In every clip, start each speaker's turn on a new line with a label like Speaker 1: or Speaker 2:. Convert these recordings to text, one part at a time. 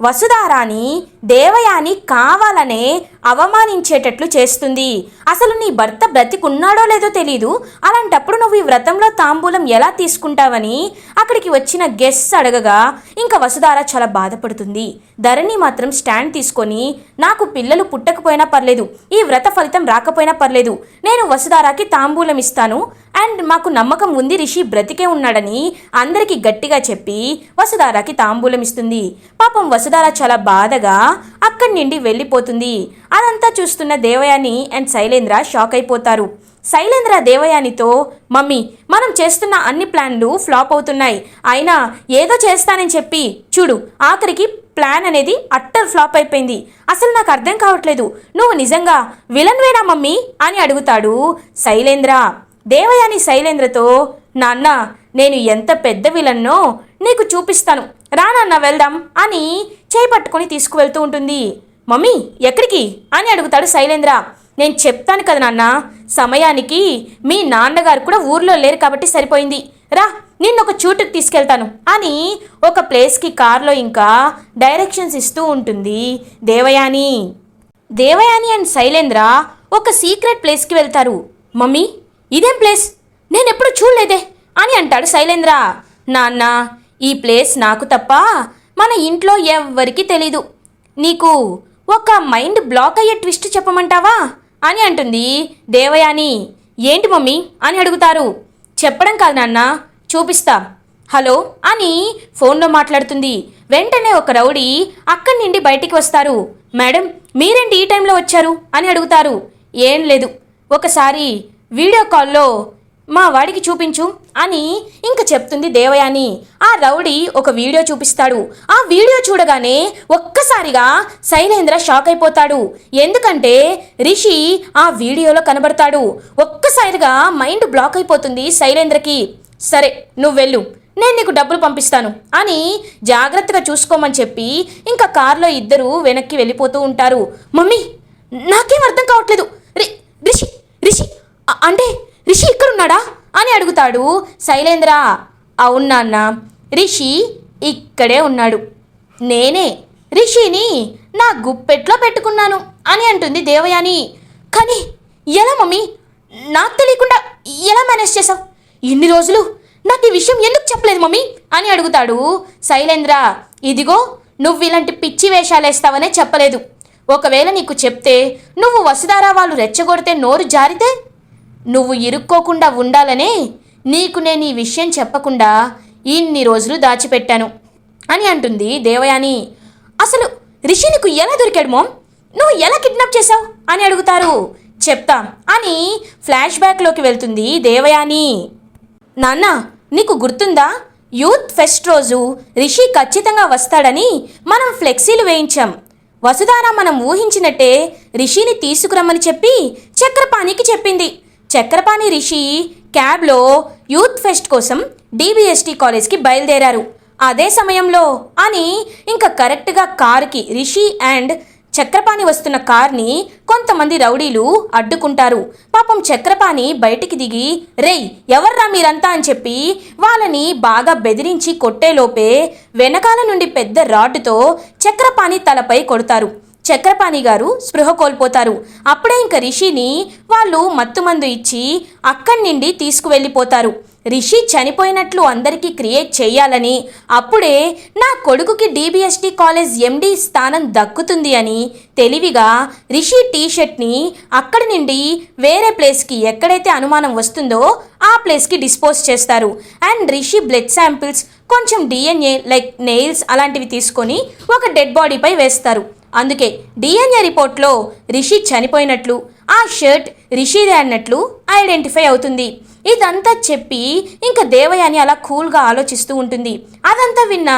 Speaker 1: వసుధారాని దేవయాని కావాలనే అవమానించేటట్లు చేస్తుంది. అసలు నీ భర్త బ్రతికున్నాడో లేదో తెలీదు. అలాంటప్పుడు నువ్వు ఈ వ్రతంలో తాంబూలం ఎలా తీసుకుంటావని అక్కడికి వచ్చిన గెస్ట్ అడగగా ఇంకా వసుధార చాలా బాధపడుతుంది. ధరణి మాత్రం స్టాండ్ తీసుకొని నాకు పిల్లలు పుట్టకపోయినా పర్లేదు. ఈ వ్రత ఫలితం రాకపోయినా పర్లేదు. నేను వసుధారాకి తాంబూలం ఇస్తాను. అండ్ మాకు నమ్మకం ఉంది రిషి బ్రతికే ఉన్నాడని అందరికీ గట్టిగా చెప్పి వసుధారాకి తాంబూలం ఇస్తుంది. పాపం వసుధార చాలా బాధగా అక్కడి నుండి వెళ్ళిపోతుంది. అదంతా చూస్తున్న దేవయాని అండ్ శైలేంద్ర షాక్ అయిపోతారు. శైలేంద్ర దేవయానితో మమ్మీ మనం చేస్తున్న అన్ని ప్లాన్లు ఫ్లాప్ అవుతున్నాయి. అయినా ఏదో చేస్తానని చెప్పి చూడు ఆఖరికి ప్లాన్ అనేది అట్టర్ ఫ్లాప్ అయిపోయింది. అసలు నాకు అర్థం కావట్లేదు. నువ్వు నిజంగా విలన్వేనా మమ్మీ? అని అడుగుతాడు శైలేంద్ర. దేవయాని శైలేంద్రతో నాన్న నేను ఎంత పెద్ద విలన్నో నీకు చూపిస్తాను. రా నాన్న వెళ్దాం అని చేయి పట్టుకొని తీసుకువెళ్తూ ఉంటుంది. మమ్మీ ఎక్కడికి? అని అడుగుతాడు శైలేంద్ర. నేను చెప్తాను కదా నాన్న సమయానికి మీ నాన్నగారు కూడా ఊర్లో లేరు కాబట్టి సరిపోయింది. రా నిన్ను ఒక చూటుకు తీసుకెళ్తాను అని ఒక ప్లేస్కి కార్లో ఇంకా డైరెక్షన్స్ ఇస్తూ ఉంటుంది దేవయాని. దేవయాని అండ్ శైలేంద్ర ఒక సీక్రెట్ ప్లేస్కి వెళ్తారు. మమ్మీ ఇదేం ప్లేస్? నేను ఎప్పుడు చూడలేదే అని అంటాడు శైలేంద్ర. నాన్న ఈ ప్లేస్ నాకు తప్ప మన ఇంట్లో ఎవ్వరికీ తెలీదు. నీకు ఒక మైండ్ బ్లాక్ అయ్యే ట్విస్ట్ చెప్పమంటావా? అని అంటుంది దేవయాని. ఏంటి మమ్మీ? అని అడుగుతారు. చెప్పడం కాదు నాన్న చూపిస్తా. హలో అని ఫోన్లో మాట్లాడుతుంది. వెంటనే ఒక రౌడీ అక్కడి నుండి బయటికి వస్తారు. మేడం మీరేంటి ఈ టైంలో వచ్చారు? అని అడుగుతారు. ఏం లేదు. ఒకసారి వీడియో కాల్లో మా వాడికి చూపించు అని ఇంక చెప్తుంది దేవయాని. ఆ రౌడీ ఒక వీడియో చూపిస్తాడు. ఆ వీడియో చూడగానే ఒక్కసారిగా శైలేంద్ర షాక్ అయిపోతాడు. ఎందుకంటే రిషి ఆ వీడియోలో కనబడతాడు. ఒక్కసారిగా మైండ్ బ్లాక్ అయిపోతుంది శైలేంద్రకి. సరే నువ్వు వెళ్ళు. నేను నీకు డబ్బులు పంపిస్తాను అని జాగ్రత్తగా చూసుకోమని చెప్పి ఇంకా కార్లో ఇద్దరు వెనక్కి వెళ్ళిపోతూ ఉంటారు. మమ్మీ నాకేం అర్థం కావట్లేదు. రి రిషి రిషి అంటే రిషి ఇక్కడున్నాడా? అని అడుగుతాడు. శైలేంద్ర అవును నాన్న. రిషి ఇక్కడే ఉన్నాడు. నేనే. రిషిని నా గుప్పెట్లో పెట్టుకున్నాను అని అంటుంది దేవయాని. కానీ ఎలా మమ్మీ? నాకు తెలియకుండా ఎలా మేనేజ్ చేసావు ఇన్ని రోజులు నాకు ఈ విషయం ఎందుకు చెప్పలేదు మమ్మీ? అని అడుగుతాడు శైలేంద్ర ఇదిగో నువ్వు ఇలాంటి పిచ్చి వేషాలేస్తావనే చెప్పలేదు. ఒకవేళ నీకు చెప్తే నువ్వు వసుధారా వాళ్ళు రెచ్చగొడితే నోరు జారితే నువ్వు ఇరుక్కోకుండా ఉండాలనే నీకు నేను ఈ విషయం చెప్పకుండా ఇన్ని రోజులు దాచిపెట్టాను అని అంటుంది దేవయాని. అసలు రిషి నీకు ఎలా దొరికాడు మోమ్? నువ్వు ఎలా కిడ్నాప్ చేశావు? అని అడుగుతారు. చెప్తా అని ఫ్లాష్ బ్యాక్లోకి వెళ్తుంది దేవయాని. నాన్న నీకు గుర్తుందా? యూత్ ఫెస్ట్ రోజు రిషి ఖచ్చితంగా వస్తాడని మనం ఫ్లెక్సీలు వేయించాం. వసుధార మనం ఊహించినట్టే రిషిని తీసుకురమ్మని చెప్పి చక్రపాణికి చెప్పింది. చక్రపాణి రిషి క్యాబ్లో యూత్ ఫెస్ట్ కోసం డీబీఎస్టీ కాలేజ్కి బయలుదేరారు. అదే సమయంలో అని ఇంకా కరెక్ట్గా కారుకి రిషి అండ్ చక్రపాణి వస్తున్న కార్ని కొంతమంది రౌడీలు అడ్డుకుంటారు. పాపం చక్రపాణి బయటికి దిగి రేయ్ ఎవర్రా మీరంతా? అని చెప్పి వాళ్ళని బాగా బెదిరించి కొట్టేలోపే వెనకాల నుండి పెద్ద రాడ్డుతో చక్రపాణి తలపై కొడతారు. చక్రపాణి గారు స్పృహ కోల్పోతారు. అప్పుడే ఇంక రిషిని వాళ్ళు మత్తుమందు ఇచ్చి అక్కడి నుండి తీసుకువెళ్ళిపోతారు. రిషి చనిపోయినట్లు అందరికీ క్రియేట్ చేయాలని అప్పుడే నా కొడుకుకి డిబిఎస్టి కాలేజ్ ఎండి స్థానం దక్కుతుంది అని తెలివిగా రిషి టీషర్ట్ని అక్కడి నుండి వేరే ప్లేస్కి ఎక్కడైతే అనుమానం వస్తుందో ఆ ప్లేస్కి డిస్పోజ్ చేస్తారు. అండ్ రిషి బ్లడ్ శాంపిల్స్ కొంచెం డిఎన్ఏ లైక్ నెయిల్స్ అలాంటివి తీసుకొని ఒక డెడ్ బాడీపై వేస్తారు. అందుకే డిఎన్ఏ రిపోర్ట్లో రిషి చనిపోయినట్లు ఆ షర్ట్ రిషిదే అన్నట్లు ఐడెంటిఫై అవుతుంది. ఇదంతా చెప్పి ఇంకా దేవయాని అలా కూల్గా ఆలోచిస్తూ ఉంటుంది. అదంతా విన్న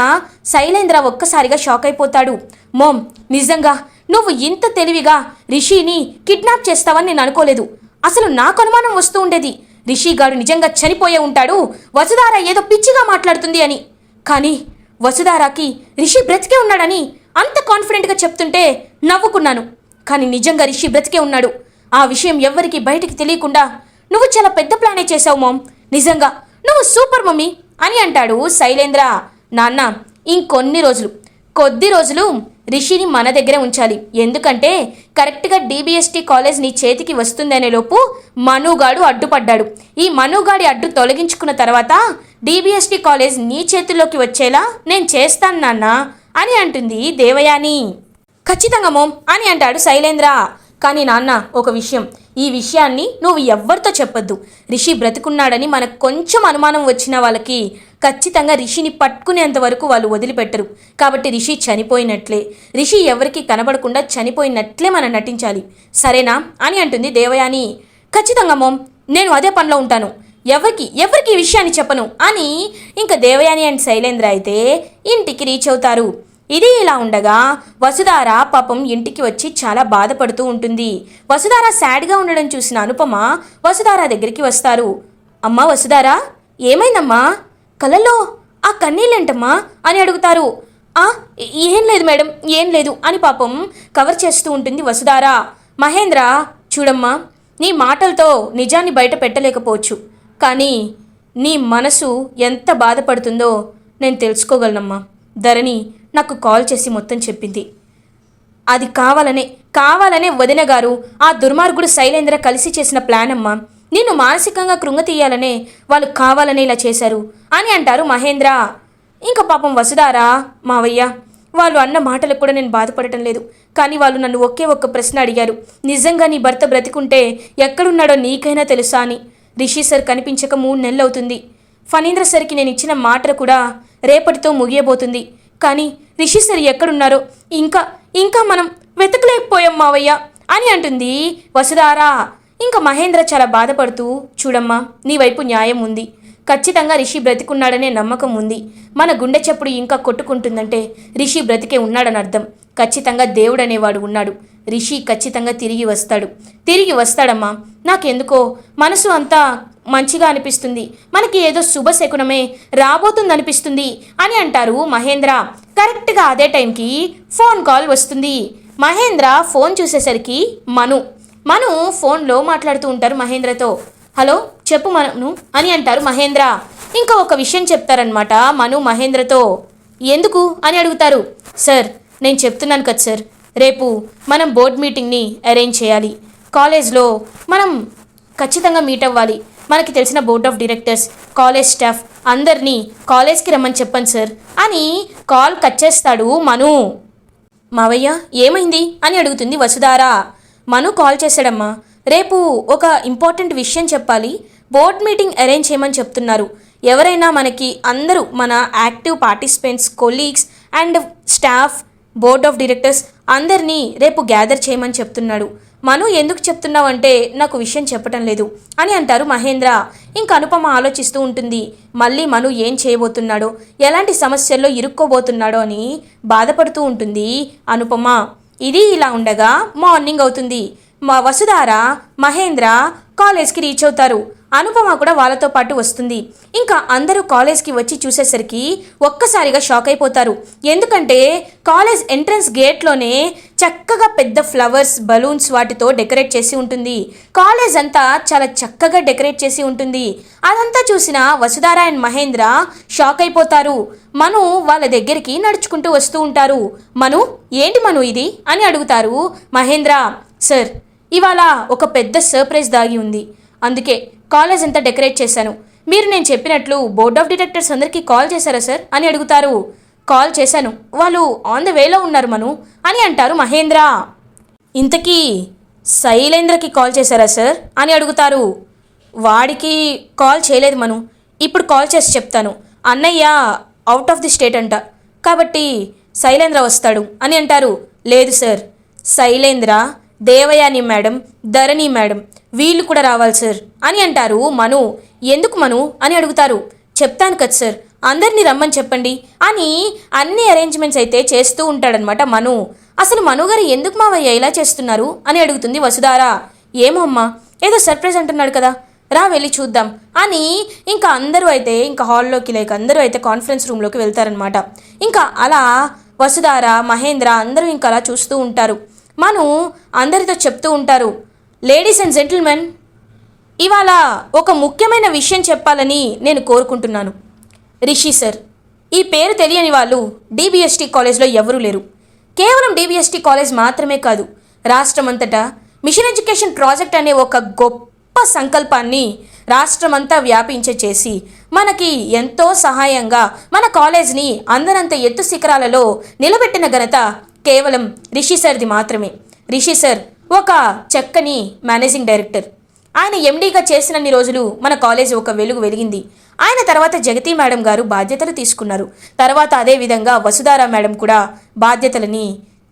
Speaker 1: శైలేంద్ర ఒక్కసారిగా షాక్ అయిపోతాడు. మోమ్ నిజంగా నువ్వు ఇంత తెలివిగా రిషిని కిడ్నాప్ చేస్తావని నేను అనుకోలేదు. అసలు నాకు అనుమానం వస్తూ ఉండేది. రిషి గారు నిజంగా చనిపోయే ఉంటాడు. వసుధార ఏదో పిచ్చిగా మాట్లాడుతుంది అని. కానీ వసుధారాకి రిషి బ్రతికే ఉన్నాడని అంత కాన్ఫిడెంట్గా చెప్తుంటే నవ్వుకున్నాను. కానీ నిజంగా రిషి బ్రతికే ఉన్నాడు. ఆ విషయం ఎవ్వరికీ బయటికి తెలియకుండా నువ్వు చాలా పెద్ద ప్లానే చేశావు మామ్. నిజంగా నువ్వు సూపర్ మమ్మీ అని అంటాడు శైలేంద్ర. నాన్న ఇంకొన్ని రోజులు. కొద్ది రోజులు రిషిని మన దగ్గర ఉంచాలి. ఎందుకంటే కరెక్ట్గా డీబీఎస్టీ కాలేజ్ నీ చేతికి వస్తుందనే లోపు మనుగాడు అడ్డుపడ్డాడు. ఈ మనుగాడి అడ్డు తొలగించుకున్న తర్వాత డీబీఎస్టీ కాలేజ్ నీ చేతిలోకి వచ్చేలా నేను చేస్తాను నాన్న. అని అంటుంది దేవయాని. ఖచ్చితంగా మోమ్ అని అంటాడు శైలేంద్ర. కానీ నాన్న ఒక విషయం. ఈ విషయాన్ని నువ్వు ఎవ్వరితో చెప్పొద్దు. రిషి బ్రతికున్నాడని మనకు కొంచెం అనుమానం వచ్చిన వాళ్ళకి ఖచ్చితంగా రిషిని పట్టుకునేంత వరకు వాళ్ళు వదిలిపెట్టరు. కాబట్టి రిషి చనిపోయినట్లే. రిషి ఎవరికి కనబడకుండా చనిపోయినట్లే మనం నటించాలి. సరేనా? అని అంటుంది దేవయాని. ఖచ్చితంగా మోమ్ నేను అదే పనిలో ఉంటాను. ఎవరికి ఎవరికి ఈ విషయాన్ని చెప్పను? అని ఇంకా దేవయాని అండ్ శైలేంద్ర అయితే ఇంటికి రీచ్ అవుతారు. ఇది ఇలా ఉండగా వసుధార పాపం ఇంటికి వచ్చి చాలా బాధపడుతూ ఉంటుంది. వసుధార సాడ్గా ఉండడం చూసిన అనుపమ వసుధార దగ్గరికి వస్తారు. అమ్మా వసుధార ఏమైందమ్మా? కలలో ఆ కన్నీళ్ళేంటమ్మా? అని అడుగుతారు. ఆ ఏం లేదు మేడం ఏం లేదు అని పాపం కవర్ చేస్తూ ఉంటుంది వసుధార. మహేంద్ర చూడమ్మా నీ మాటలతో నిజాన్ని బయట పెట్టలేకపోవచ్చు. కానీ నీ మనసు ఎంత బాధపడుతుందో నేను తెలుసుకోగలనమ్మా. ధరణి నాకు కాల్ చేసి మొత్తం చెప్పింది. అది కావాలనే కావాలనే వదిన గారు ఆ దుర్మార్గుడు శైలేంద్ర కలిసి చేసిన ప్లాన్ అమ్మా. నిన్ను మానసికంగా కృంగతీయాలనే వాళ్ళు కావాలనే ఇలా చేశారు. అని అంటారు మహేంద్ర. ఇంకా పాపం వసుదారా మావయ్య వాళ్ళు అన్న మాటలకు కూడా నేను బాధపడటం లేదు. కానీ వాళ్ళు నన్ను ఒకే ఒక్క ప్రశ్న అడిగారు. నిజంగా నీ భర్త బ్రతికుంటే ఎక్కడున్నాడో నీకైనా తెలుసా అని. రిషి సార్ కనిపించక మూడు నెలలు అవుతుంది ఫణీంద్ర సార్కి నేను ఇచ్చిన మాట కూడా రేపటితో ముగియబోతుంది. కానీ రిషిసరి ఎక్కడున్నారో? ఇంకా ఇంకా మనం వెతకలేకపోయాం మావయ్య అని అంటుంది వసుధారా. ఇంకా మహేంద్ర చాలా బాధపడుతూ చూడమ్మా నీ వైపు న్యాయం ఉంది. ఖచ్చితంగా రిషి బ్రతికున్నాడనే నమ్మకం ఉంది. మన గుండె చప్పుడు ఇంకా కొట్టుకుంటుందంటే రిషి బ్రతికే ఉన్నాడని అర్థం. ఖచ్చితంగా దేవుడనేవాడు ఉన్నాడు. రిషి ఖచ్చితంగా తిరిగి వస్తాడు. తిరిగి వస్తాడమ్మా. నాకెందుకో? మనసు అంతా మంచిగా అనిపిస్తుంది. మనకి ఏదో శుభశకునమే రాబోతుందనిపిస్తుంది అని అంటారు మహేంద్ర. కరెక్ట్గా అదే టైంకి ఫోన్ కాల్ వస్తుంది. మహేంద్ర ఫోన్ చూసేసరికి మను. మను ఫోన్లో మాట్లాడుతూ ఉంటారు మహేంద్రతో. హలో చెప్పు మను అని అంటారు మహేంద్ర. ఇంకా ఒక విషయం చెప్తారనమాట మను మహేంద్రతో. ఎందుకు? అని అడుగుతారు. సార్ నేను చెప్తున్నాను కదా సార్. రేపు మనం బోర్డ్ మీటింగ్ని అరేంజ్ చేయాలి. కాలేజ్లో మనం ఖచ్చితంగా మీట్ అవ్వాలి. మనకి తెలిసిన board of directors college staff అందరినీ కాలేజ్కి రమ్మని చెప్పండి సార్ అని కాల్ కట్ చేస్తాడు మను. మావయ్య ఏమైంది? అని అడుగుతుంది వసుధార. మను కాల్ చేశాడమ్మా రేపు ఒక ఇంపార్టెంట్ విషయం చెప్పాలి. బోర్డ్ మీటింగ్ అరేంజ్ చేయమని చెప్తున్నారు. ఎవరైనా మనకి అందరూ మన active participants colleagues and staff board of directors అందరినీ రేపు గ్యాదర్ చేయమని చెప్తున్నాడు. మను ఎందుకు చెప్తున్నావంటే నాకు విషయం చెప్పటం లేదు అని అంటారు మహేంద్ర. ఇంక అనుపమ ఆలోచిస్తూ ఉంటుంది. మళ్ళీ మను ఏం చేయబోతున్నాడో ఎలాంటి సమస్యల్లో ఇరుక్కోబోతున్నాడో అని బాధపడుతూ ఉంటుంది అనుపమ. ఇది ఇలా ఉండగా మార్నింగ్ అవుతుంది. మా వసుధార మహేంద్ర కాలేజ్కి రీచ్ అవుతారు. అనుపమ కూడా వాళ్ళతో పాటు వస్తుంది. ఇంకా అందరూ కాలేజ్కి వచ్చి చూసేసరికి ఒక్కసారిగా షాక్ అయిపోతారు. ఎందుకంటే కాలేజ్ ఎంట్రన్స్ గేట్లోనే చక్కగా పెద్ద ఫ్లవర్స్ బలూన్స్ వాటితో డెకరేట్ చేసి ఉంటుంది. కాలేజ్ అంతా చాలా చక్కగా డెకరేట్ చేసి ఉంటుంది. అదంతా చూసిన వసుధార అండ్ మహేంద్ర షాక్ అయిపోతారు. మను వాళ్ళ దగ్గరికి నడుచుకుంటూ వస్తూ ఉంటారు. మను ఏంటి మను ఇది? అని అడుగుతారు మహేంద్ర. సార్ ఇవాళ ఒక పెద్ద సర్ప్రైజ్ దాగి ఉంది. అందుకే కాలేజ్ అంతా డెకరేట్ చేశాను. మీరు నేను చెప్పినట్లు బోర్డ్ ఆఫ్ డిటెక్టర్స్ అందరికీ కాల్ చేశారా సార్? అని అడుగుతారు. కాల్ చేశాను. వాళ్ళు ఆన్ ద వేలో ఉన్నారు మను అని అంటారు మహేంద్ర. ఇంతకీ శైలేంద్రకి కాల్ చేశారా సార్? అని అడుగుతారు. వాడికి కాల్ చేయలేదు మను. ఇప్పుడు కాల్ చేసి చెప్తాను. అన్నయ్య అవుట్ ఆఫ్ ది స్టేట్ అంట. కాబట్టి శైలేంద్ర వస్తాడు అని అంటారు. లేదు sir. Shailendra Devayani madam Dharani madam వీళ్ళు కూడా రావాలి సార్. అని అంటారు మను. ఎందుకు మను? అని అడుగుతారు. చెప్తాను కదా సార్. అందరినీ రమ్మని చెప్పండి. అని అన్ని అరేంజ్మెంట్స్ అయితే చేస్తూ ఉంటాడనమాట మను. అసలు మను గారు ఎందుకు మావయ్య ఇలా చేస్తున్నారు? అని అడుగుతుంది వసుధారా. ఏమో అమ్మా ఏదో సర్ప్రైజ్ అంటున్నాడు కదా. రా వెళ్ళి చూద్దాం. అని ఇంకా అందరూ అయితే ఇంకా హాల్లోకి లేక అందరూ అయితే కాన్ఫరెన్స్ రూమ్లోకి వెళ్తారనమాట ఇంకా అలా వసుధార మహేంద్ర అందరూ ఇంకా అలా చూస్తూ ఉంటారు. మనం అందరితో చెప్తూ ఉంటారు. లేడీస్ అండ్ జెంటిల్మెన్ ఇవాళ ఒక ముఖ్యమైన విషయం చెప్పాలని నేను కోరుకుంటున్నాను. రిషి సార్ ఈ పేరు తెలియని వాళ్ళు డిబిఎస్టీ కాలేజ్లో ఎవరూ లేరు. కేవలం డిబిఎస్టీ కాలేజ్ మాత్రమే కాదు రాష్ట్రమంతటా మిషన్ ఎడ్యుకేషన్ ప్రాజెక్ట్ అనే ఒక గొప్ప సంకల్పాన్ని రాష్ట్రమంతా వ్యాపించే చేసి మనకి ఎంతో సహాయంగా మన కాలేజ్ని అందరంత ఎత్తు శిఖరాలలో నిలబెట్టిన ఘనత కేవలం రిషి సార్ది మాత్రమే. రిషి సార్ ఒక చక్కని మేనేజింగ్ డైరెక్టర్. ఆయన ఎండీగా చేసినన్ని రోజులు మన కాలేజ్ ఒక వెలుగు వెలిగింది. ఆయన తర్వాత జగతి మేడం గారు బాధ్యతలు తీసుకున్నారు. తర్వాత అదే విధంగా వసుధారా మేడం కూడా బాధ్యతలని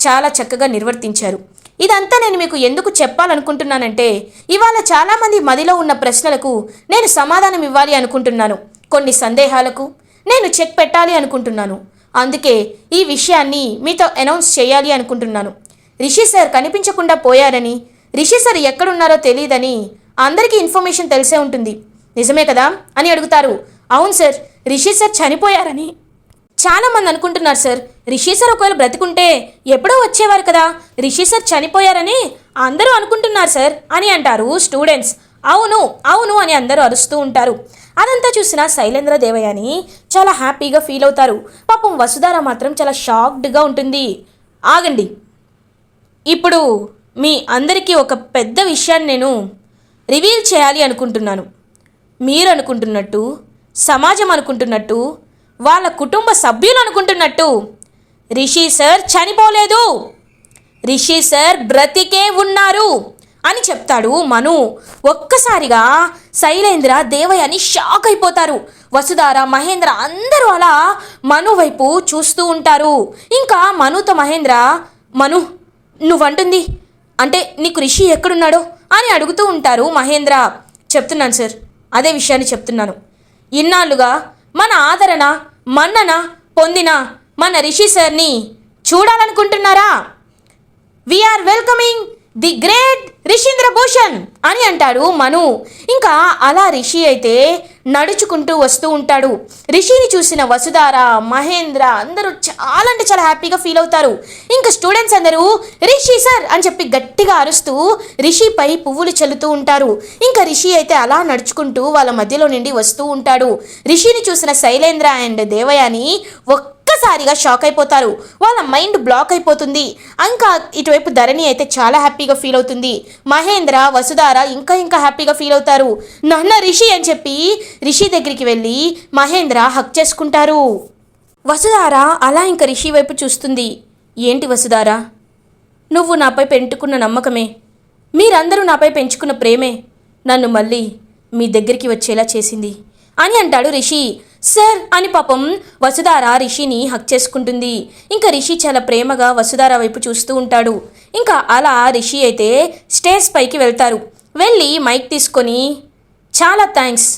Speaker 1: చాలా చక్కగా నిర్వర్తించారు. ఇదంతా నేను మీకు ఎందుకు చెప్పాలనుకుంటున్నానంటే ఇవాళ చాలామంది మదిలో ఉన్న ప్రశ్నలకు నేను సమాధానం ఇవ్వాలి అనుకుంటున్నాను. కొన్ని సందేహాలకు నేను చెక్ పెట్టాలి అనుకుంటున్నాను. అందుకే ఈ విషయాన్ని మీతో అనౌన్స్ చేయాలి అనుకుంటున్నాను. రిషి సార్ కనిపించకుండా పోయారని రిషి సార్ ఎక్కడున్నారో తెలియదని అందరికీ ఇన్ఫర్మేషన్ తెలిసే ఉంటుంది. నిజమే కదా? అని అడుగుతారు. అవును సార్ రిషి సార్ చనిపోయారని. చాలా మంది అనుకుంటున్నారు సార్ రిషి సార్ ఒకవేళ బ్రతికుంటే ఎప్పుడో వచ్చేవారు కదా? రిషి సార్ చనిపోయారని అందరూ అనుకుంటున్నారు సార్ అని అంటారు స్టూడెంట్స్. అవును అవును అని అందరూ అరుస్తూ ఉంటారు. అదంతా చూసిన శైలేంద్ర దేవయాని చాలా హ్యాపీగా ఫీల్ అవుతారు. పాపం వసుధార మాత్రం చాలా షాక్డ్గా ఉంటుంది. ఆగండి. ఇప్పుడు మీ అందరికీ ఒక పెద్ద విషయాన్ని నేను రివీల్ చేయాలి అనుకుంటున్నాను. మీరు అనుకుంటున్నట్టు సమాజం అనుకుంటున్నట్టు వాళ్ళ కుటుంబ సభ్యులు అనుకుంటున్నట్టు. రిషి సార్ చనిపోలేదు. రిషి సార్ బ్రతికే ఉన్నారు. అని చెప్తాడు మను. ఒక్కసారిగా శైలేంద్ర దేవయ్య అని షాక్ అయిపోతారు. వసుధార మహేంద్ర అందరూ అలా మను వైపు చూస్తూ ఉంటారు. ఇంకా మనుతో మహేంద్ర మను నువ్వంటుంది? అంటే నీకు రిషి ఎక్కడున్నాడో? అని అడుగుతూ ఉంటారు మహేంద్ర. చెప్తున్నాను సార్ అదే విషయాన్ని చెప్తున్నాను. ఇన్నాళ్ళుగా మన ఆదరణ మన్నన పొందిన మన రిషి సార్ని చూడాలనుకుంటున్నారా? We're welcoming the great Rishindra Bhushan అని అంటాడు మను. ఇంకా అలా రిషి అయితే నడుచుకుంటూ వస్తూ ఉంటాడు. రిషిని చూసిన వసుధార మహేంద్ర అందరూ చాలా అంటే చాలా హ్యాపీగా ఫీల్ అవుతారు. ఇంకా స్టూడెంట్స్ అందరూ రిషి సార్ అని చెప్పి గట్టిగా అరుస్తూ రిషిపై పువ్వులు చల్లుతూ ఉంటారు. ఇంకా రిషి అయితే అలా నడుచుకుంటూ వాళ్ళ మధ్యలో నుండి వస్తూ ఉంటాడు. రిషిని చూసిన శైలేంద్ర అండ్ దేవయాని ఒక్క ఒక్కసారిగా షాక్ అయిపోతారు. వాళ్ళ మైండ్ బ్లాక్ అయిపోతుంది. ఇంకా ఇటువైపు ధరణి అయితే చాలా హ్యాపీగా ఫీల్ అవుతుంది. మహేంద్ర వసుధార ఇంకా ఇంకా హ్యాపీగా ఫీల్ అవుతారు. నాన్న రిషి అని చెప్పి రిషి దగ్గరికి వెళ్ళి మహేంద్ర హక్ చేసుకుంటారు. వసుధార అలా ఇంకా రిషి వైపు చూస్తుంది. ఏంటి వసుధార? నువ్వు నాపై పెంచుకున్న నమ్మకమే. మీరందరూ నాపై పెంచుకున్న ప్రేమే. నన్ను మళ్ళీ మీ దగ్గరికి వచ్చేలా చేసింది. అని అంటాడు రిషి. సార్ అని పాపం వసుధార రిషిని హక్ చేసుకుంటుంది. ఇంకా రిషి చాలా ప్రేమగా వసుధార వైపు చూస్తూ ఉంటాడు. ఇంకా అలా రిషి అయితే స్టేజ్ పైకి వెళ్తారు. వెళ్ళి మైక్ తీసుకొని చాలా థ్యాంక్స్.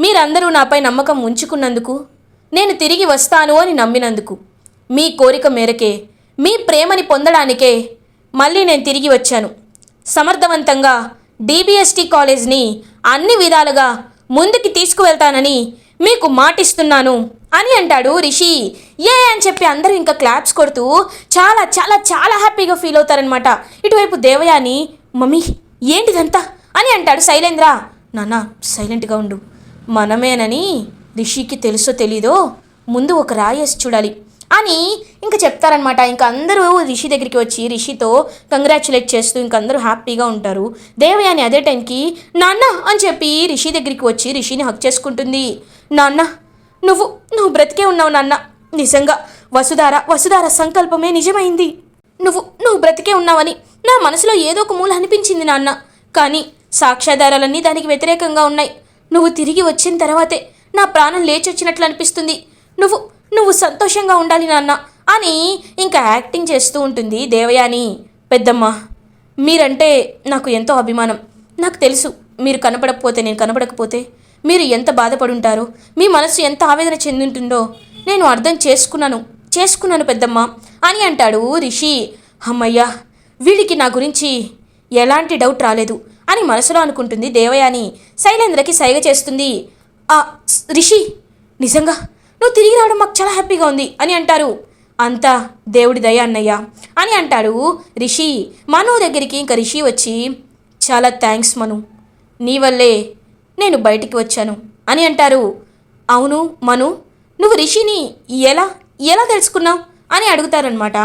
Speaker 1: మీరందరూ నాపై నమ్మకం ఉంచుకున్నందుకు నేను తిరిగి వస్తాను అని నమ్మినందుకు. మీ కోరిక మేరకే మీ ప్రేమని పొందడానికే మళ్ళీ నేను తిరిగి వచ్చాను. సమర్థవంతంగా డిబిఎస్టి కాలేజ్ని అన్ని విధాలుగా ముందుకి తీసుకువెళ్తానని మీకు మాటిస్తున్నాను అని అంటాడు రిషి. ఏ అని చెప్పి అందరూ ఇంకా క్లాప్స్ కొడుతూ చాలా చాలా చాలా హ్యాపీగా ఫీల్ అవుతారనమాట ఇటువైపు దేవయాని మమ్మీ ఏంటిదంతా? అని అంటాడు శైలేంద్ర. నాన్న సైలెంట్గా ఉండు. మనమేనని రిషికి తెలుసో తెలీదో ముందు ఒక రాయేసి చూడాలి. అని ఇంకా చెప్తారనమాట ఇంకా అందరూ రిషి దగ్గరికి వచ్చి రిషితో కంగ్రాచులేట్ చేస్తూ ఇంక అందరూ హ్యాపీగా ఉంటారు. దేవయాని అదే టైంకి నాన్న అని చెప్పి రిషి దగ్గరికి వచ్చి రిషిని హక్ చేసుకుంటుంది. నాన్న నువ్వు నువ్వు బ్రతికే ఉన్నావు నాన్న. నిజంగా వసుధార వసుధార సంకల్పమే నిజమైంది. నువ్వు నువ్వు బ్రతికే ఉన్నావని నా మనసులో ఏదో ఒక మూల అనిపించింది నాన్న. కానీ సాక్ష్యాధారాలన్నీ దానికి వ్యతిరేకంగా ఉన్నాయి. నువ్వు తిరిగి వచ్చిన తర్వాతే నా ప్రాణం లేచొచ్చినట్లు అనిపిస్తుంది. నువ్వు నువ్వు సంతోషంగా ఉండాలి నాన్న అని ఇంకా యాక్టింగ్ చేస్తూ ఉంటుంది దేవయాని. పెద్దమ్మ మీరంటే నాకు ఎంతో అభిమానం. నాకు తెలుసు మీరు కనపడకపోతే నేను కనపడకపోతే మీరు ఎంత బాధపడుంటారో మీ మనసు ఎంత ఆవేదన చెందుంటుందో నేను అర్థం చేసుకున్నాను చేసుకున్నాను పెద్దమ్మ అని అంటాడు రిషి. అమ్మయ్యా వీడికి నా గురించి ఎలాంటి డౌట్ రాలేదు అని మనసులో అనుకుంటుంది దేవయాని. శైలేంద్రకి సైగ చేస్తుంది. ఆ రిషి నిజంగా నువ్వు తిరిగి రావడం మాకు చాలా హ్యాపీగా ఉంది అని అంటారు. అంతా దేవుడి దయ అన్నయ్య అని అంటాడు రిషి. మను దగ్గరికి ఇంకా రిషి వచ్చి చాలా థ్యాంక్స్ మను. నీ వల్లే నేను బయటికి వచ్చాను అని అంటారు. అవును మను నువ్వు రిషిని ఎలా ఎలా తెలుసుకున్నావు? అని అడుగుతారనమాట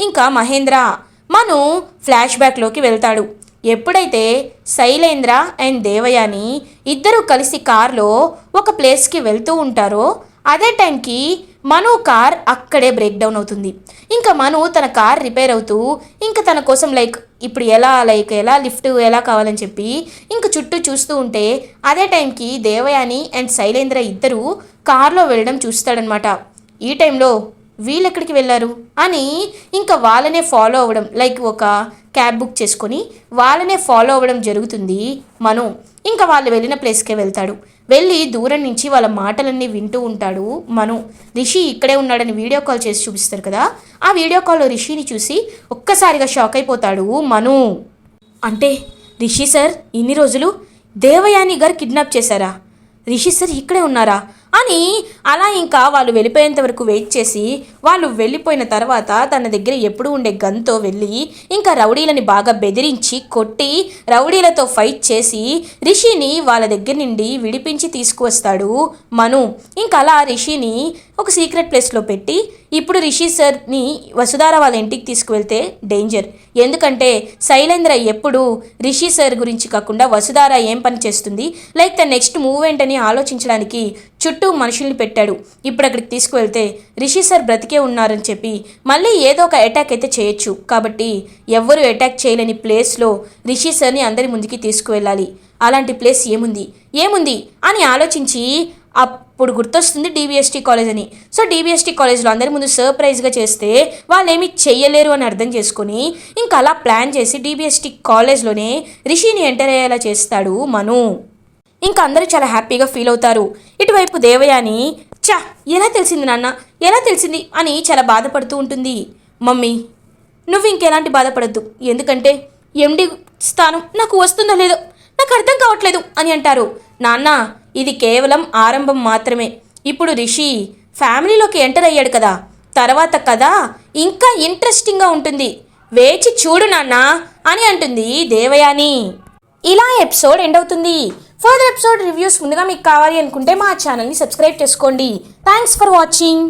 Speaker 1: ఇంకా మహేంద్ర మను ఫ్లాష్ బ్యాక్లోకి వెళ్తాడు. ఎప్పుడైతే శైలేంద్ర అండ్ దేవయాని ఇద్దరూ కలిసి కార్లో ఒక ప్లేస్కి వెళ్తూ ఉంటారో అదే టైంకి మను కార్ అక్కడే బ్రేక్ డౌన్ అవుతుంది. ఇంకా మను తన కార్ రిపేర్ అవుతూ ఇంకా తన కోసం లైక్ ఇప్పుడు ఎలా లైక్ ఎలా లిఫ్ట్ ఎలా కావాలని చెప్పి ఇంకా చుట్టూ చూస్తూ ఉంటే అదే టైంకి దేవయాని అండ్ శైలేంద్ర ఇద్దరు కార్లో వెళ్ళడం చూస్తాడనమాట ఈ టైంలో వీళ్ళు ఎక్కడికి వెళ్ళారు? అని ఇంకా వాళ్ళనే ఫాలో అవ్వడం లైక్ ఒక క్యాబ్ బుక్ చేసుకొని వాళ్ళనే ఫాలో అవ్వడం జరుగుతుంది మను. ఇంకా వాళ్ళు వెళ్ళిన ప్లేస్కే వెళ్తాడు. వెళ్ళి దూరం నుంచి వాళ్ళ మాటలన్నీ వింటూ ఉంటాడు మను. రిషి ఇక్కడే ఉన్నాడని వీడియో కాల్ చేసి చూపిస్తారు కదా? ఆ వీడియో కాల్లో రిషిని చూసి ఒక్కసారిగా షాక్ అయిపోతాడు మను. అంటే రిషి సార్ ఇన్ని రోజులు దేవయాని గారు కిడ్నాప్ చేశారా? రిషి సార్ ఇక్కడే ఉన్నారా? అని అలా ఇంకా వాళ్ళు వెళ్ళిపోయేంత వరకు వెయిట్ చేసి వాళ్ళు వెళ్ళిపోయిన తర్వాత తన దగ్గర ఎప్పుడు ఉండే గన్తో వెళ్ళి ఇంకా రౌడీలని బాగా బెదిరించి కొట్టి రౌడీలతో ఫైట్ చేసి రిషిని వాళ్ళ దగ్గర నుండి విడిపించి తీసుకువస్తాడు మను. ఇంకా అలా రిషిని ఒక సీక్రెట్ ప్లేస్లో పెట్టి ఇప్పుడు రిషి సార్ని వసుధార వాళ్ళ ఇంటికి తీసుకువెళ్తే డేంజర్. ఎందుకంటే శైలేంద్ర ఎప్పుడు రిషి సార్ గురించి కాకుండా వసుధార ఏం పని చేస్తుంది లైక్ తన నెక్స్ట్ మూవ్ ఏంటని ఆలోచించడానికి చుట్టూ మనుషుల్ని పెట్టాడు. ఇప్పుడు అక్కడికి తీసుకువెళ్తే రిషి సార్ బ్రతికే ఉన్నారని చెప్పి మళ్ళీ ఏదో ఒక అటాక్ అయితే చేయొచ్చు. కాబట్టి ఎవ్వరూ అటాక్ చేయలేని ప్లేస్లో రిషి సార్ని అందరి ముందుకి తీసుకువెళ్ళాలి. అలాంటి ప్లేస్ ఏముంది? ఏముంది? అని ఆలోచించి ఇప్పుడు గుర్తొస్తుంది డీబీఎస్టీ కాలేజ్ అని. సో డీబీఎస్టీ కాలేజ్లో అందరి ముందు సర్ప్రైజ్గా చేస్తే వాళ్ళు ఏమీ చెయ్యలేరు అని అర్థం చేసుకొని ఇంకా అలా ప్లాన్ చేసి డీబీఎస్టీ కాలేజ్లోనే రిషిని ఎంటర్ అయ్యేలా చేస్తాడు మను. ఇంకా అందరూ చాలా హ్యాపీగా ఫీల్ అవుతారు. ఇటువైపు దేవయాని చా ఎలా తెలిసింది నాన్న? ఎలా తెలిసింది? అని చాలా బాధపడుతూ ఉంటుంది. మమ్మీ నువ్వు ఇంకెలాంటి బాధపడద్దు. ఎందుకంటే ఎండి స్థానం నాకు వస్తుందో లేదో నాకు అర్థం కావట్లేదు అని అంటారు. నాన్న ఇది కేవలం ఆరంభం మాత్రమే. ఇప్పుడు రిషి ఫ్యామిలీలోకి ఎంటర్ అయ్యాడు కదా. తర్వాత కథ ఇంకా ఇంట్రెస్టింగ్గా ఉంటుంది. వేచి చూడు నాన్న అని అంటుంది దేవయాని. ఇలా ఎపిసోడ్ ఎండ్ అవుతుంది. ఫర్దర్ ఎపిసోడ్ రివ్యూస్ ముందుగా మీకు కావాలి అనుకుంటే మా ఛానల్ని సబ్స్క్రైబ్ చేసుకోండి. Thanks for watching.